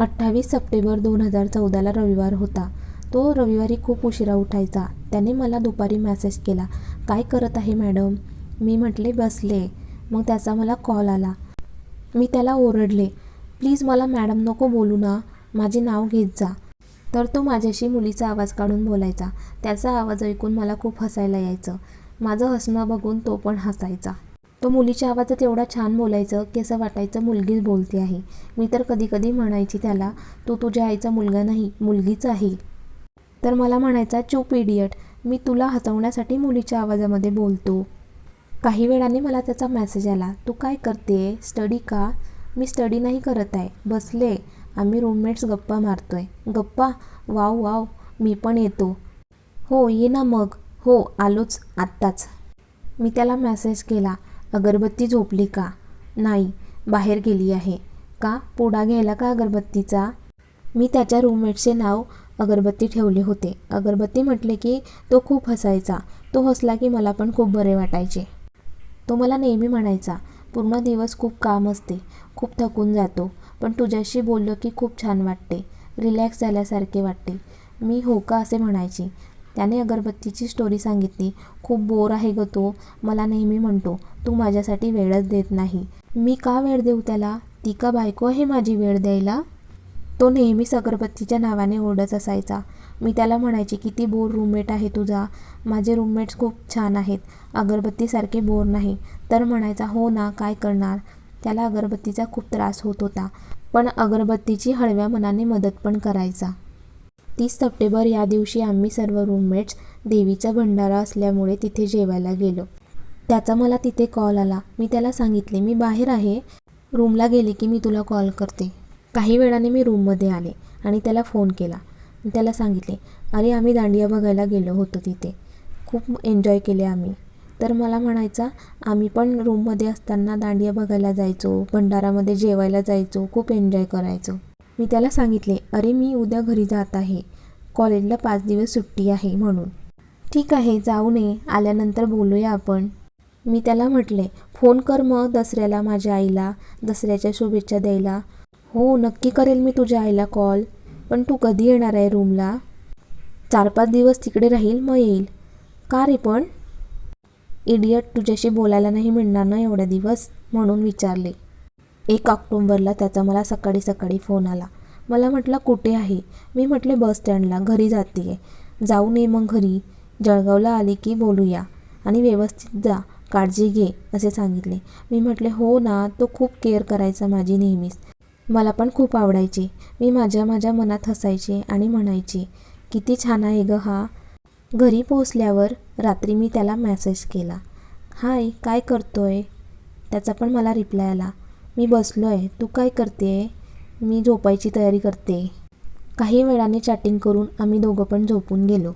अठ्ठावीस सप्टेंबर दोन हजार चौदाला रविवार होता. तो रविवारी खूप उशिरा उठायचा. त्याने मला दुपारी मॅसेज केला काय करत आहे मॅडम मी म्हटले बसले. मग त्याचा मला कॉल आला. मी त्याला ओरडले प्लीज मला मॅडम नको बोलू ना माझे नाव घेत जा. तर तो माझ्याशी मुलीचा आवाज काढून बोलायचा. त्याचा आवाज ऐकून मला खूप हसायला यायचं. माझं हसणं बघून तो पण हसायचा. तो मुलीच्या आवाजात एवढा छान बोलायचं की असं वाटायचं मुलगीच बोलते आहे. मी तर कधी कधी म्हणायची त्याला तू तुझ्या आईचा मुलगा नाही मुलगीच आहे. तर मला म्हणायचा चूप इडियट मी तुला हसवण्यासाठी मुलीच्या आवाजामध्ये बोलतो. काही वेळाने मला त्याचा मेसेज आला तू काय करते? स्टडी का? मी स्टडी नाही करत आहे. बसले. आम्ही रूममेट्स गप्पा मारतो आहे गप्पा? Wow wow. मी पण येतो. हो ये ना मग. हो आलोच आत्ताच. मी त्याला मेसेज केला अगरबत्ती झोपली का? नाही बाहेर गेली आहे. का? पोडा घ्यायला का अगरबत्तीचा? मी त्याच्या रूममेटचे नाव अगरबत्ती ठेवले होते. अगरबत्ती म्हटले की तो खूप हसायचा. तो हसला की मला पण खूप बरे वाटायचे. तो मला नेहमी म्हणायचा पूर्ण दिवस खूप काम असते. खूप थकून जातो. पण तुझ्याशी बोललो की खूप छान वाटते. रिलॅक्स झाल्यासारखे वाटते. मी हो का? असे म्हणायचे. त्याने अगरबत्तीची स्टोरी सांगितली खूप बोर आहे ग तो मला नेहमी म्हणतो तू माझ्यासाठी वेळच देत नाही. मी का वेळ देऊ त्याला? ती का बायको आहे माझी वेळ द्यायला? तो नेहमीच अगरबत्तीच्या नावाने ओरडत असायचा. मी त्याला म्हणायची किती बोर रूममेट आहे तुझा. माझे रूममेट्स खूप छान आहेत. अगरबत्तीसारखे बोर नाही. तर म्हणायचा हो ना काय करणार? त्याला अगरबत्तीचा खूप त्रास होत होता. पण अगरबत्तीची हळव्या मनाने मदत पण करायचा. तीस सप्टेंबर या दिवशी आम्ही सर्व रूममेट्स देवीचा भंडारा असल्यामुळे तिथे जेवायला गेलो. त्याचा मला तिथे कॉल आला. मी त्याला सांगितले मी बाहेर आहे. रूमला गेले की मी तुला कॉल करते. काही वेळाने मी रूममध्ये आले आणि त्याला फोन केला. त्याला सांगितले अरे आम्ही दांडिया बघायला गेलो होतो तिथे. खूप एन्जॉय केले आम्ही. तर मला म्हणायचा आम्ही पण रूममध्ये असताना दांडिया बघायला जायचो भंडारामध्ये जेवायला जायचो खूप एन्जॉय करायचो. मी त्याला सांगितले अरे मी उद्या घरी जात आहे. कॉलेजला पाच दिवस सुट्टी आहे म्हणून. ठीक आहे जाऊ नये. आल्यानंतर बोलूया आपण. मी त्याला म्हटले फोन कर मग दसऱ्याला माझ्या आईला दसऱ्याच्या शुभेच्छा द्यायला. हो नक्की करेल मी तुझ्या आईला कॉल. पण तू कधी येणार आहे रूमला? चार पाच दिवस तिकडे राहील मग येईल. का रे पण? इडियट तुझ्याशी बोलायला नाही मिळणार ना एवढ्या दिवस? म्हणून विचारले. एक ऑक्टोंबरला त्याचा मला सकाळी सकाळी फोन आला. मला म्हटलं कुठे आहे? मी म्हटले बस स्टँडला घरी जाते आहे जाऊ नये मग घरी. जळगावला आले की बोलूया. आणि व्यवस्थित जा काळजी घे असे सांगितले. मी म्हटले हो ना तो खूप केअर करायचा माझी नेहमीच. मला पण खूप आवडायची. मी माझ्या माझ्या मनात हसायचे आणि म्हणायचे किती छान आहे ग हा. घरी पोचल्यावर रात्री मी त्याला मॅसेज केला हाय काय करतोय? त्याचा पण मला रिप्लाय आला मी बसलो आहे तू काय करते मी झोपायची तयारी करते. काही वेळाने चॅटिंग करून आम्ही दोघं पण झोपून गेलो.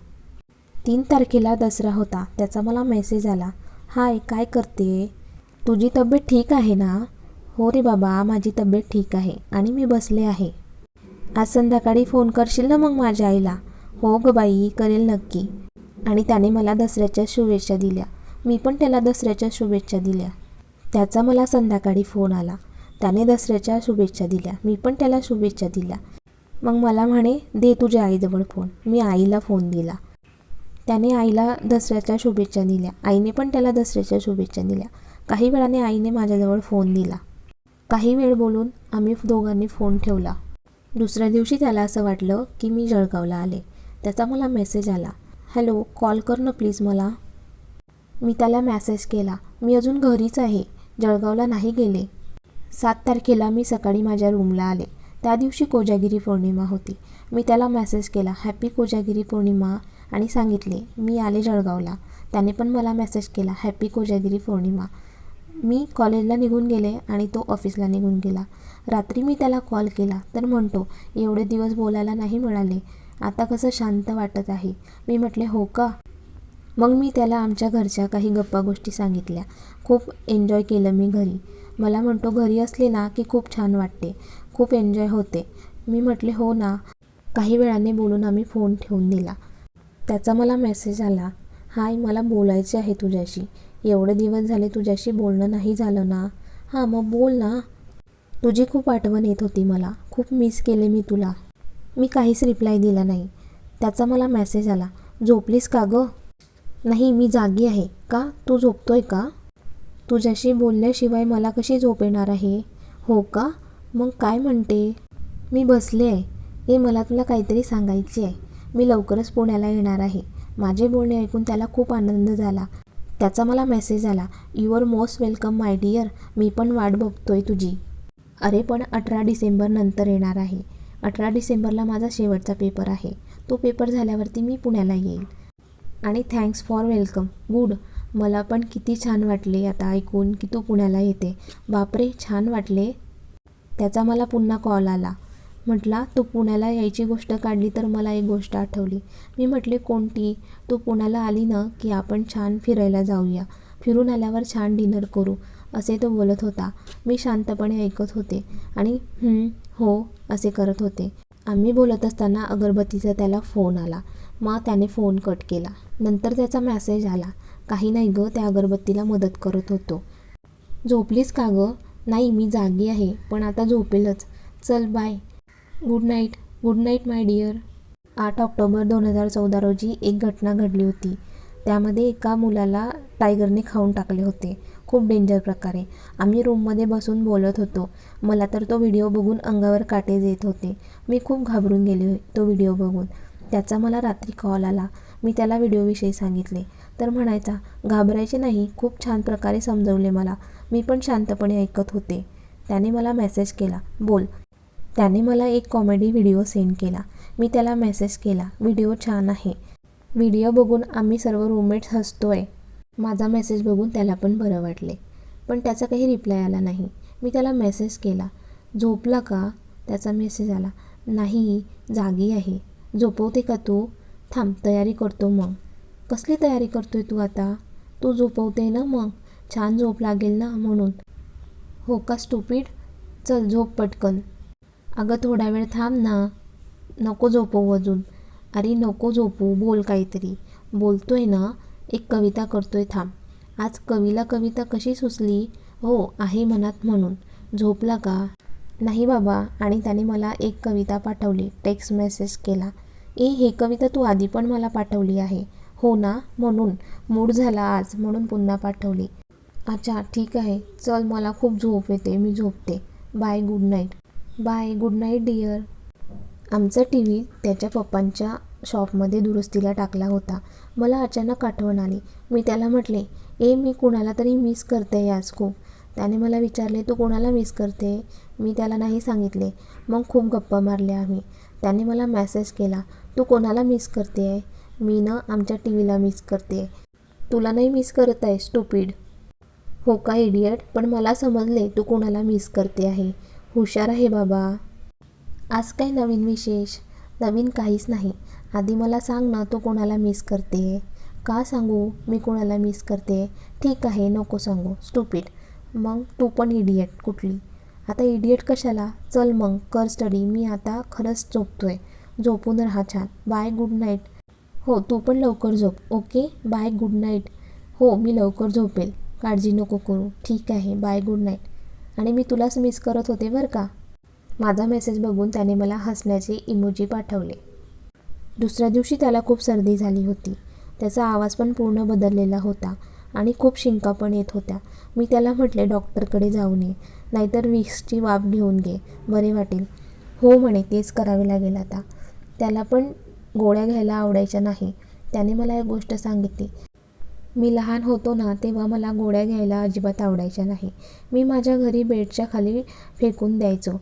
तीन तारखेला दसरा होता. त्याचा मला मेसेज आला. हाय काय करते तुझी तब्येत ठीक आहे ना? हो रे बाबा माझी तब्येत ठीक आहे आणि मी बसले आहे. आज संध्याकाळी फोन करशील ना मग माझ्या आईला? हो ग बाई करेल नक्की. आणि त्याने मला दसऱ्याच्या शुभेच्छा दिल्या. मी पण त्याला दसऱ्याच्या शुभेच्छा दिल्या. त्याचा मला संध्याकाळी फोन आला. त्याने दसऱ्याच्या शुभेच्छा दिल्या. मी पण त्याला शुभेच्छा दिल्या. मग मला म्हणे दे तुझ्या आईजवळ फोन मी आईला फोन दिला. त्याने आईला दसऱ्याच्या शुभेच्छा दिल्या. आईने पण त्याला दसऱ्याच्या शुभेच्छा दिल्या. काही वेळाने आईने माझ्याजवळ फोन दिला. काही वेळ बोलून आम्ही दोघांनी फोन ठेवला. दुसऱ्या दिवशी त्याला असं वाटलं की मी जळगावला आले. त्याचा मला मेसेज आला. हॅलो कॉल कर ना प्लीज मला. मी त्याला मेसेज केला. मी अजून घरीच आहे. जळगावला नाही गेले. सात तारखेला मी सकाळी माझ्या रूमला आले. त्या दिवशी कोजागिरी पौर्णिमा होती. मी त्याला मेसेज केला हॅपी कोजागिरी पौर्णिमा आणि सांगितले मी आले जळगावला. त्याने पण मला मेसेज केला हॅपी कोजागिरी पौर्णिमा. मी कॉलेजला निघून गेले आणि तो ऑफिसला निघून गेला. रात्री मी त्याला कॉल केला तर म्हणतो एवढे दिवस बोलायला नाही मिळाले आता कसं शांत वाटत आहे? मी म्हटले हो का? मग मी त्याला आमच्या घरच्या काही गप्पा गोष्टी सांगितल्या. खूप एन्जॉय केलं मी घरी. मला म्हणतो घरी असले ना की खूप छान वाटते खूप एन्जॉय होते. मी म्हटले हो ना. काही वेळाने बोलून आम्ही फोन ठेवून दिला. त्याचा मला मेसेज आला हाय मला बोलायचे आहे तुझ्याशी. एवढे दिवस झाले तुझ्याशी बोलणं नाही झालं ना. हां मग बोल ना. तुझी खूप आठवण येत होती मला. खूप मिस केले मी तुला. मी काहीच रिप्लाय दिला नाही. त्याचा मला मेसेज आला झोपलीस का गं? नाही मी जागी आहे. का? तू झोपतोय का? तुझ्याशी बोलल्याशिवाय मला कशी झोप येणार आहे? हो का? मग काय म्हणते? मी बसले आहे. ए मला तुला काहीतरी सांगायचे आहे. मी लवकरच पुण्याला येणार आहे. माझे बोलणे ऐकून त्याला खूप आनंद झाला. त्याचा मला मेसेज आला your most welcome my dear मी पण वाट बघतोय तुझी. अरे पण अठरा डिसेंबर नंतर येणार आहे. अठरा डिसेंबरला माझा शेवटचा पेपर आहे. तो पेपर झाल्यावरती मी पुण्याला येईल. आणि थँक्स फॉर वेलकम गुड मला पण किती छान वाटले आता ऐकून की तू पुण्याला येते. बापरे छान वाटले. त्याचा मला पुन्हा कॉल आला. म्हटला तू पुण्याला यायची गोष्ट काढली तर मला एक गोष्ट आठवली. मी म्हटले कोणती? तू पुण्याला आली ना की आपण छान फिरायला जाऊया. फिरून आल्यावर छान डिनर करू असे तो बोलत होता. मी शांतपणे ऐकत होते आणि हो असे करत होते. आम्ही बोलत असताना अगरबत्तीचा त्याला फोन आला. मग त्याने फोन कट केला. नंतर त्याचा मॅसेज आला. काही नाही गं त्या अगरबत्तीला मदत करत होतो. झोपलीस का गं? नाही मी जागी आहे पण आता झोपेलच. चल bye good night good night my dear आठ ऑक्टोबर दोन हजार चौदा रोजी एक घटना घडली होती. त्यामध्ये एका मुलाला टायगरने खाऊन टाकले होते. खूप डेंजर प्रकारे. आम्ही रूममध्ये बसून बोलत होतो. मला तर तो व्हिडिओ बघून अंगावर काटे येत होते. मी खूप घाबरून गेले तो व्हिडिओ बघून. त्याचा मला रात्री कॉल आला. मी त्याला व्हिडिओविषयी सांगितले. तर म्हणायचा घाबरायचे नाही खूप छान प्रकारे समजवले मला. मी पण शांतपणे ऐकत होते. त्याने मला मेसेज केला. बोल. त्याने मला एक कॉमेडी व्हिडिओ सेंड केला. मी त्याला मेसेज केला. व्हिडिओ छान आहे. व्हिडिओ बघून आम्ही सर्व रूममेट्स हसतोय. माझा मेसेज बघून त्याला पण बरं वाटले. पण त्याचा काही रिप्लाय आला नाही. मी त्याला मेसेज केला. झोपला का? त्याचा मेसेज आला. नाही जागी आहे. झोपवते का तू? थांब तयारी करतो मग. कसली तयारी करतोय तू आता? तू झोपवते ना मग. छान झोप लागेल ना म्हणून. हो का स्टुपीड चल झोप पटकन. अगं थोडा वेळ थांब ना. नको झोपवू अजून. अरे नको झोपू बोल काहीतरी. बोलतोय ना. एक कविता करतोय थांब. आज कवीला कविता कशी सुचली? हो आहे मनात म्हणून. झोपला का? नाही बाबा. आणि त्याने मला एक कविता पाठवली. टेक्स्ट मेसेज केला. ए हे कविता तू आधी पण मला पाठवली आहे. हो ना म्हणून. मूड झाला आज म्हणून पुन्हा पाठवली. अच्छा ठीक आहे. चल मला खूप झोप येते. मी झोपते. Bye good night. Bye good night dear. आमचा टी व्ही त्याच्या पप्पांच्या शॉपमध्ये दुरुस्तीला टाकला होता. मला अचानक आठवण आली. मी त्याला म्हटले ए मी कुणाला तरी मिस करते आज खूप. त्याने मला विचारले तू कोणाला मिस करते? मी त्याला नाही सांगितले. मग खूप गप्पा मारल्या आम्ही. त्याने मला मॅसेज केला तू कोणाला मिस करते आहे मी ना आमच्या टी व्हीला मिस करते. तुला नाही मिस करत आहे स्टुपिड हो का इडियट पण मला समजले तू कोणाला मिस करते आहे. हुशार आहे बाबा. आज काय नवीन विशेष? नवीन काहीच नाही. आधी मला सांग ना तू कोणाला मिस करते? का सांगू? मी कोणाला मिस करते? ठीक आहे नको सांगू. स्टुपिड मग तू पण इडियट कुठली? आता इडियट कशाला? चल मग कर स्टडी मी आता खरंच झोपतोय. झोपून राहा छान. बाय गुड नाईट हो तू पण लवकर झोप. ओके? Bye good night. हो मी लवकर झोपेल. काळजी नको करू. ठीक आहे बाय गुड नाईट. आणि मी तुलाच मिस करत होते बरं का? माझा मेसेज बघून त्याने मला हसण्याचे इमोजी पाठवले. दुसऱ्या दिवशी त्याला खूप सर्दी झाली होती. त्याचा आवाज पण पूर्ण बदललेला होता आणि खूप शिंका पण येत होत्या. मी त्याला म्हटले डॉक्टरकडे जाऊन ये नाहीतर विक्सची वाफ घेऊन घे. बरे वाटेल. हो म्हणे तेच करावे लागेल आता. त्याला पण गोळ्या घ्यायला आवडायच्या नाही. त्याने मला एक गोष्ट सांगितली. मी लहान होतो ना तेव्हा मला गोळ्या घ्यायला अजिबात आवडायच्या नाही. मी माझ्या घरी बेडच्या खाली फेकून द्यायचो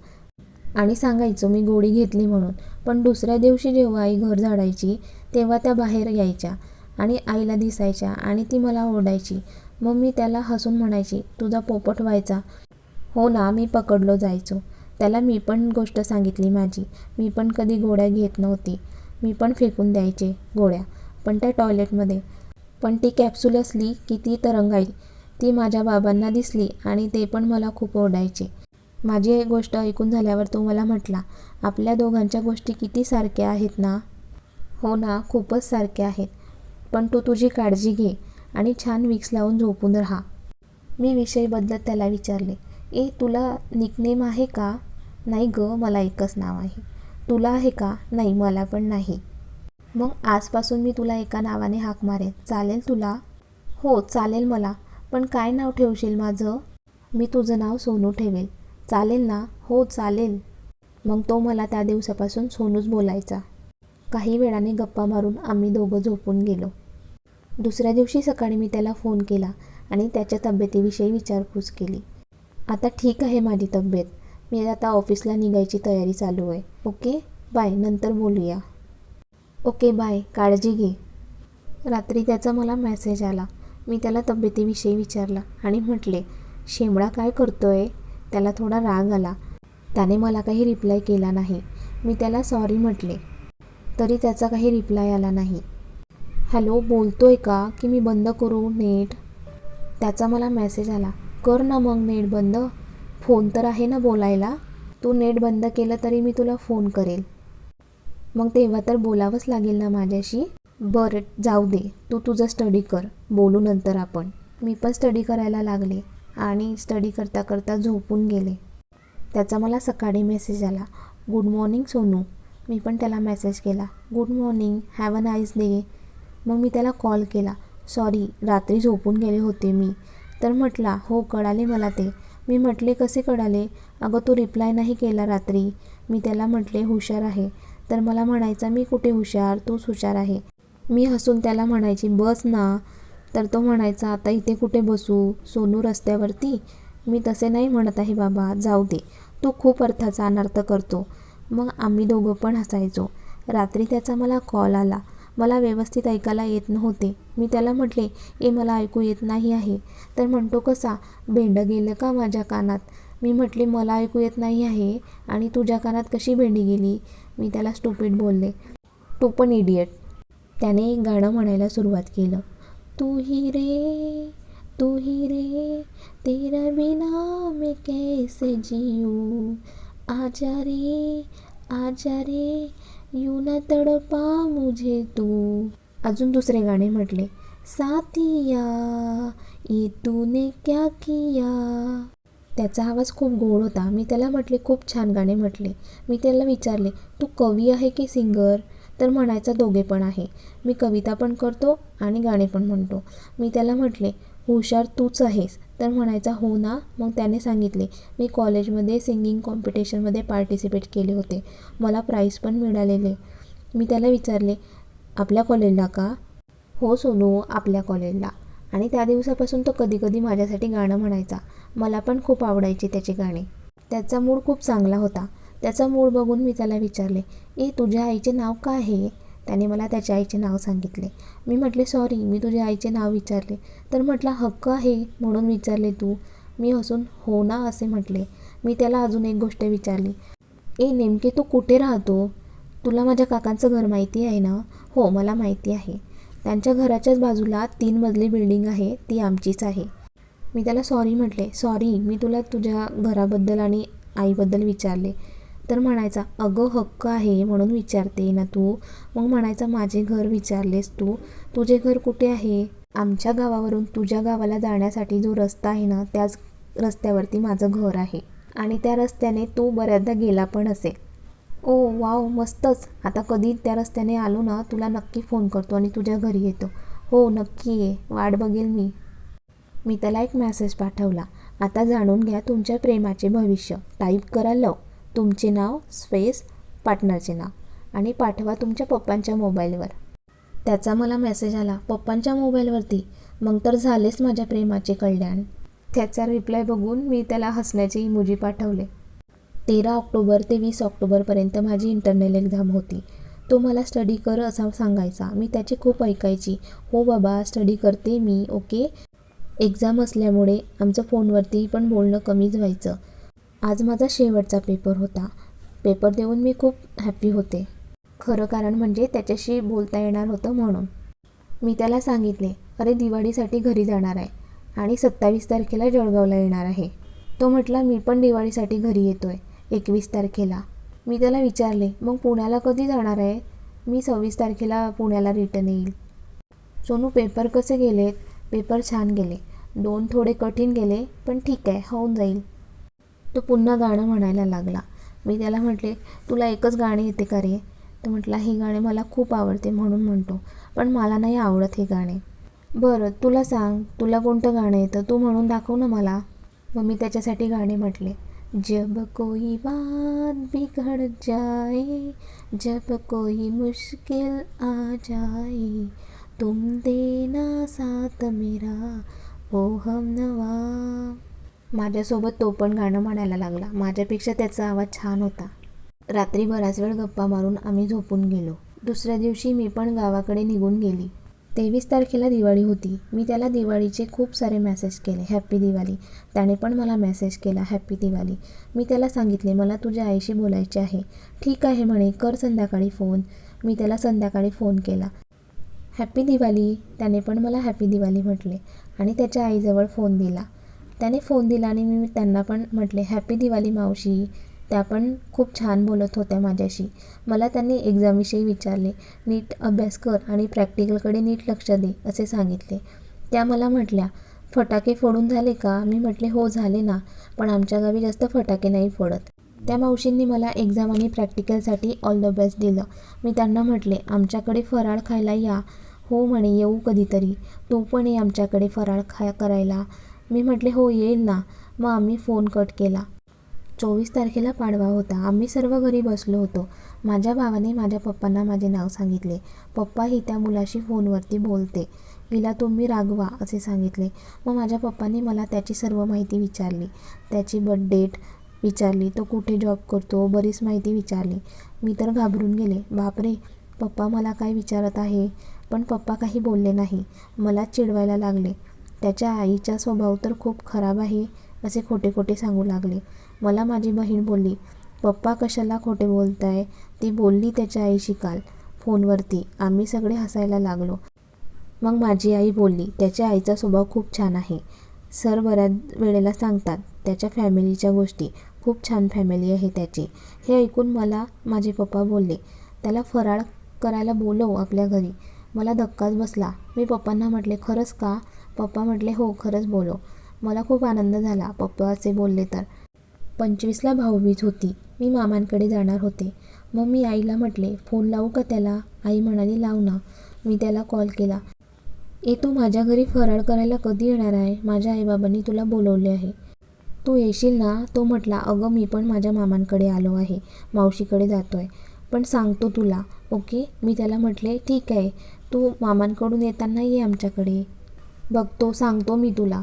आणि सांगायचो मी गोळी घेतली म्हणून. पण दुसऱ्या दिवशी जेव्हा आई घर झाडायची तेव्हा त्या बाहेर यायच्या आणि आईला दिसायच्या आणि ती मला ओरडायची. मग मी त्याला हसून म्हणायची तुझा पोपट व्हायचा. हो ना मी पकडलो जायचो. त्याला मी पण गोष्ट सांगितली माझी. मी पण कधी गोळ्या घेत नव्हती. मी पण फेकून द्यायचे गोळ्या. पण त्या टॉयलेटमध्ये. पण ती कॅप्सूल असली की ती तरंगाई ती माझ्या बाबांना दिसली आणि ते पण मला खूप ओरडायचे. माझी एक गोष्ट ऐकून झाल्यावर तो मला म्हटला आपल्या दोघांच्या गोष्टी किती सारख्या आहेत ना? हो ना खूपच सारख्या आहेत. पण तू तुझी काळजी घे आणि छान विक्स लावून झोपून राहा. मी विषय बदलत त्याला विचारले ए तुला निकनेम आहे का? नाही ग मला एकच नाव आहे. तुला आहे का? नाही मला पण नाही. मग आजपासून मी तुला एका नावाने हाक मारेन. चालेल तुला? हो चालेल मला. पण काय नाव ठेवशील माझं? मी तुझं नाव सोनू ठेवेल. चालेल ना? हो चालेल. मग तो मला त्या दिवसापासून सोनूच बोलायचा. काही वेळाने गप्पा मारून आम्ही दोघं झोपून गेलो. दुसऱ्या दिवशी सकाळी मी त्याला फोन केला आणि त्याच्या तब्येतीविषयी विचारपूस केली. आता ठीक आहे माझी तब्येत. मी आता ऑफिसला निघायची तयारी चालू आहे. ओके? बाय. नंतर बोलूया. Okay bye. काळजी घे. रात्री त्याचा मला मेसेज आला. मी त्याला तब्येतीविषयी विचारला आणि म्हटले शेमडा काय करतोय? त्याला थोडा राग आला. त्याने मला काही रिप्लाय केला नाही. मी त्याला सॉरी म्हटले. तरी त्याचा काही रिप्लाय आला नाही. हॅलो बोलतोय का? की मी बंद करू नेट? त्याचा मला मेसेज आला. कर ना मग नेट बंद. फोन तर आहे ना बोलायला. तू नेट बंद केलं तरी मी तुला फोन करेल. मग तेव्हा तर बोलावंच लागेल ना माझ्याशी. बरं जाऊ दे. तू तुझं स्टडी कर. बोलू नंतर आपण. मी पण स्टडी करायला लागले. आणि स्टडी करता करता झोपून गेले. त्याचा मला सकाळी मेसेज आला. Good morning Sonu. मी पण त्याला मेसेज केला. Good morning have a nice day मग मी त्याला कॉल केला. सॉरी रात्री झोपून गेले होते मी. तर म्हटला हो कळाले मला ते. मी म्हटले कसे कळाले? अगं तू रिप्लाय नाही केला रात्री. मी त्याला म्हटले हुशार आहे. तर मला म्हणायचा मी कुठे हुशार? तूच हुशार आहे. मी हसून त्याला म्हणायची बस ना. तर तो म्हणायचा आता इथे कुठे बसू? सोनू रस्त्यावरती? मी तसे नाही म्हणत आहे बाबा जाऊ दे. तो खूप अर्थाचा अनर्थ करतो. मग आम्ही दोघं पण हसायचो. रात्री त्याचा मला कॉल आला. मला व्यवस्थित ऐकायला येत नव्हते. मी त्याला म्हटले ए मला ऐकू येत नाही आहे. तर म्हणतो कसा? भेंड गेलं का माझ्या कानात? मी म्हटले मला ऐकू येत नाही आहे. आणि तुझ्या कानात कशी भेंडी गेली? मी त्याला स्टुपिड बोलले तू पण इडियट त्याने एक गाणं म्हणायला सुरुवात केलं तू ही रे तू ही रे तेरा बिना मी कैसे जियूं आजा रे आजा रे यू ना तड़पा मुझे तू. अजून दुसरे गाणे म्हटले. साथिया ये तूने क्या किया? त्याचा आवाज खूप गोड होता. मी त्याला म्हटले खूप छान गाणे म्हटले. मी त्याला विचारले तू कवी आहे की सिंगर? तर म्हणायचा दोघे पण आहे. मी कविता पण करतो आणि गाणे पण म्हणतो. मी त्याला म्हटले हुशार तूच आहेस. तर म्हणायचा हो ना. मग त्याने सांगितले मी कॉलेजमध्ये सिंगिंग कॉम्पिटिशनमध्ये पार्टिसिपेट केले होते. मला प्राईज पण मिळालेले. मी त्याला विचारले आपल्या कॉलेजला का? हो सोनू आपल्या कॉलेजला. आणि त्या दिवसापासून तो कधी कधी माझ्यासाठी गाणं म्हणायचा. मला पण खूप आवडायचे त्याचे गाणे. त्याचा मूड खूप चांगला होता. त्याचा मूड बघून मी त्याला विचारले ए तुझ्या आईचे नाव का आहे? त्याने मला त्याच्या आईचे नाव सांगितले. मी म्हटले सॉरी मी तुझ्या आईचे नाव विचारले. तर म्हटला हक्क आहे म्हणून विचारले तू. मी हसून हो ना असे म्हटले. मी त्याला अजून एक गोष्ट विचारली. ए नेमके तू कुठे राहतो? तुला माझ्या काकांचं घर माहिती आहे ना? हो मला माहिती आहे. त्यांच्या घराच्याच बाजूला तीन मजली बिल्डिंग आहे ती आमचीच आहे. मी त्याला सॉरी म्हटले. सॉरी मी तुला तुझ्या घराबद्दल आणि आईबद्दल विचारले. तर म्हणायचा अगं हक्क आहे म्हणून विचारते ना तू. मग म्हणायचा माझे घर विचारलेस तू. तुझे घर कुठे आहे? आमच्या गावावरून तुझ्या गावाला जाण्यासाठी जो रस्ता आहे ना त्याच रस्त्यावरती माझं घर आहे. आणि त्या रस्त्याने तू बऱ्याचदा गेला पण असेल. ओ वाव मस्तच. आता कधी त्या रस्त्याने आलो ना तुला नक्की फोन करतो आणि तुझ्या घरी येतो. हो नक्की ये. वाट बघेल मी. मी त्याला एक मेसेज पाठवला. आता जाणून घ्या तुमच्या प्रेमाचे भविष्य. टाईप करा लव. तुमचे नाव स्पेस पार्टनरचे नाव. आणि पाठवा तुमच्या पप्पांच्या मोबाईलवर. त्याचा मला मेसेज आला पप्पांच्या मोबाईलवरती. मग तर झालेच माझ्या प्रेमाचे कल्याण. त्याचा रिप्लाय बघून मी त्याला हसण्याचे इमोजी पाठवले. तेरा ऑक्टोबर ते वीस ऑक्टोबरपर्यंत माझी इंटरनल एक्झाम होती. तो मला स्टडी कर असा सांगायचा. मी त्याची खूप ऐकायची. हो बाबा स्टडी करते मी ओके? एक्झाम असल्यामुळे आमचं फोनवरती पण बोलणं कमीच व्हायचं. आज माझा शेवटचा पेपर होता. पेपर देऊन मी खूप हॅप्पी होते. खरं कारण म्हणजे त्याच्याशी बोलता येणार होतं म्हणून. मी त्याला सांगितले अरे दिवाळीसाठी घरी जाणार आहे आणि सत्तावीस तारखेला जळगावला येणार आहे. तो म्हटला मी पण दिवाळीसाठी घरी येतो आहे एकवीस तारखेला. मी त्याला विचारले मग पुण्याला कधी जाणार आहे? मी सव्वीस तारखेला पुण्याला रिटर्न येईल. सोनू पेपर कसे गेलेत? पेपर छान गेले. दोन थोडे कठीण गेले पण ठीक आहे होऊन जाईल. तो पुन्हा गाणं म्हणायला लागला. मी त्याला म्हटले तुला एकच गाणे येते का रे? तो म्हटला हे गाणे मला खूप आवडते म्हणून म्हणतो पण मला नाही आवडत हे गाणे. बरं तुला सांग तुला कोणतं गाणं येतं? तू म्हणून दाखव ना मला. मग मी त्याच्यासाठी गाणे म्हटले जब कोई बात बिघड जाए जब कोई मुश्किल आ जाए तुम देना साथ मेरा ओ हमनवा माझ्यासोबत तो पण गाणं म्हणायला लागला. माझ्यापेक्षा त्याचा आवाज छान होता. रात्री बराच वेळ गप्पा मारून आम्ही झोपून गेलो. दुसऱ्या दिवशी मी पण गावाकडे निघून गेली. तेवीस तारखेला दिवाळी होती. मी त्याला दिवाळीचे खूप सारे मेसेज केले. हॅप्पी दिवाळी. त्याने पण मला मेसेज केला. हॅप्पी दिवाळी. मी त्याला सांगितले मला तुझ्या आईशी बोलायचे आहे. ठीक आहे म्हणे. कर संध्याकाळी फोन मी त्याला संध्याकाळी फोन केला. हॅप्पी दिवाळी. त्याने पण मला हॅप्पी दिवाळी म्हटले आणि त्याच्या आईजवळ फोन दिला. त्याने फोन दिला आणि मी त्यांना पण म्हटले हॅपी दिवाळी मावशी. त्या पण खूप छान बोलत होत्या माझ्याशी. मला त्यांनी एक्झामविषयी विचारले नीट अभ्यास कर आणि प्रॅक्टिकलकडे नीट लक्ष दे असे सांगितले. त्या मला म्हटल्या फटाके फोडून झाले का? मी म्हटले हो झाले ना पण आमच्या गावी जास्त फटाके नाही फोडत. त्या मावशींनी मला एक्झाम आणि प्रॅक्टिकलसाठी ऑल द बेस्ट दिलं. मी त्यांना म्हटले आमच्याकडे फराळ खायला या. हो म्हणे येऊ कधीतरी. तू पण ये आमच्याकडे फराळ खा करायला. मी म्हटले हो येईल ना. मग आम्ही फोन कट केला. चोवीस तारखेला पाडवा होता. आम्ही सर्व घरी बसलो होतो. माझ्या भावाने माझ्या पप्पांना माझे नाव सांगितले. पप्पा ही त्या मुलाशी फोनवरती बोलते. हिला तुम्ही रागवा असे सांगितले. मग माझ्या पप्पांनी मला त्याची सर्व माहिती विचारली. त्याची बर्थ डेट विचारली. तो कुठे जॉब करतो बरीच माहिती विचारली. मी तर घाबरून गेले. बापरे! पप्पा मला काय विचारत आहे? पण पप्पा काही बोलले नाही. मला चिडवायला लागले. त्याच्या आईचा स्वभाव तर खूप खराब आहे असे खोटे खोटे सांगू लागले. मला माझी बहीण बोलली पप्पा कशाला खोटे बोलताय? ती बोलली त्याच्या आईशी काल फोनवरती. आम्ही सगळे हसायला लागलो. मग माझी आई बोलली त्याच्या आईचा स्वभाव खूप छान आहे. सर बऱ्याच वेळेला सांगतात त्याच्या फॅमिलीच्या गोष्टी. खूप छान फॅमिली आहे त्याची. हे ऐकून मला माझे पप्पा बोलले त्याला फराळ करायला बोलव आपल्या घरी. मला धक्काच बसला. मी पप्पांना म्हटले खरंच का? पप्पा म्हटले हो खरंच बोलो. मला खूप आनंद झाला पप्पा असे बोलले तर. पंचवीसला भाऊबीज होती. मी मामांकडे जाणार होते. मग मी आईला म्हटले फोन लावू का त्याला? आई म्हणाली लाव ना. मी त्याला कॉल केला. ए तू माझ्या घरी फराळ करायला कधी येणार आहे? माझ्या आईबाबांनी तुला बोलवले आहे. तू येशील ना? तो म्हटला अगं मी पण माझ्या मामांकडे आलो आहे. मावशीकडे जातो आहे पण सांगतो तुला. ओके? मी त्याला म्हटले ठीक आहे. तू मामांकडून येताना ये आमच्याकडे. बघतो सांगतो मी तुला.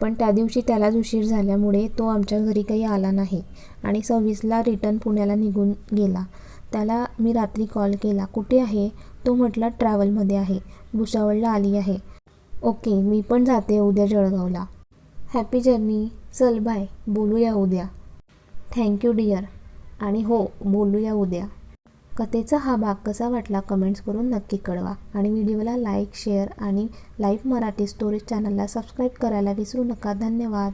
पण त्या दिवशी त्यालाच उशीर झाल्यामुळे तो आमच्या घरी काही आला नाही आणि सव्वीसला रिटर्न पुण्याला निघून गेला. त्याला मी रात्री कॉल केला कुठे आहे? तो म्हटला ट्रॅव्हलमध्ये आहे. भुसावळला आली आहे. ओके मी पण जाते उद्या जळगावला. Happy journey. चल बाय. बोलूया उद्या. Thank you dear. आणि हो बोलूया उद्या. कथेचा हा भाग कसा वाटला कमेंट्स करून नक्की कळवा. आणि व्हिडिओला लाईक शेअर आणि लाईव्ह मराठी स्टोरीज चॅनलला सबस्क्राईब करायला विसरू नका. धन्यवाद.